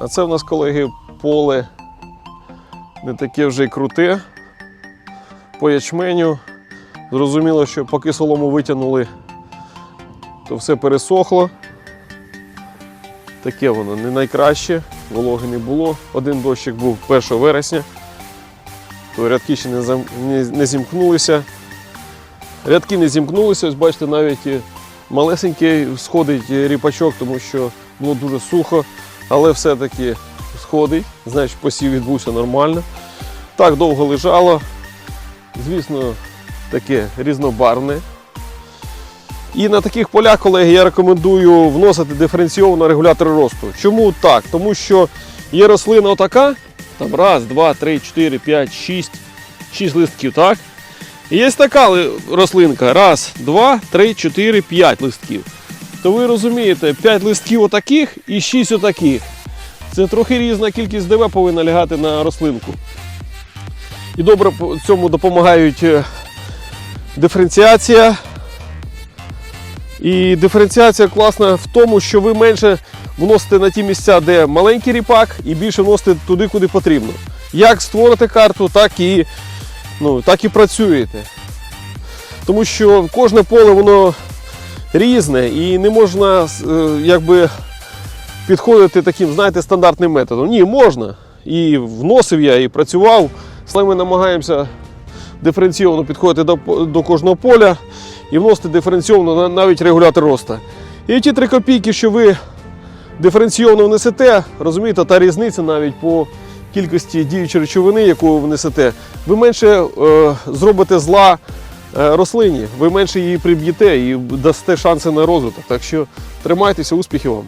А це в нас, колеги, поле не таке вже й круте. По ячменю. Зрозуміло, що поки солому витягнули, то все пересохло. Таке воно не найкраще, вологи не було. Один дощик був 1 вересня, то рядки ще не, зам- не, не зімкнулися. Рядки не зімкнулися, ось бачите, навіть і малесенький сходить ріпачок, тому що було дуже сухо, але все-таки сходить, значить посів відбувся нормально. Так довго лежало. Звісно, таке різнобарвне. І на таких полях, колеги, я рекомендую вносити диференційований регулятор росту. Чому так? Тому що є рослина отака, там раз, два, три, чотири, п'ять, шість, шість листків, так? І є така рослинка, раз, два, три, чотири, п'ять листків. То ви розумієте, 5 листків отаких і 6 отаких. Це трохи різна кількість ДВ повинна лягати на рослинку. І добре цьому допомагають е, диференціація. І диференціація класна в тому, що ви менше вносите на ті місця, де маленький ріпак, і більше вносите туди, куди потрібно. Як створите карту, так і, ну, так і працюєте. Тому що кожне поле воно різне і не можна е, якби, підходити таким, знаєте, стандартним методом. Ні, можна. І вносив я, і працював. Але ми намагаємося диференційовано підходити до, до кожного поля і вносити диференційовано навіть регулятор росту. І ті три копійки, що ви диференційовано внесете, розумієте, та різниця навіть по кількості діючої речовини, яку ви внесете, ви менше е, зробите зла рослині, ви менше її приб'єте і дасте шанси на розвиток. Так що тримайтеся, успіхів вам!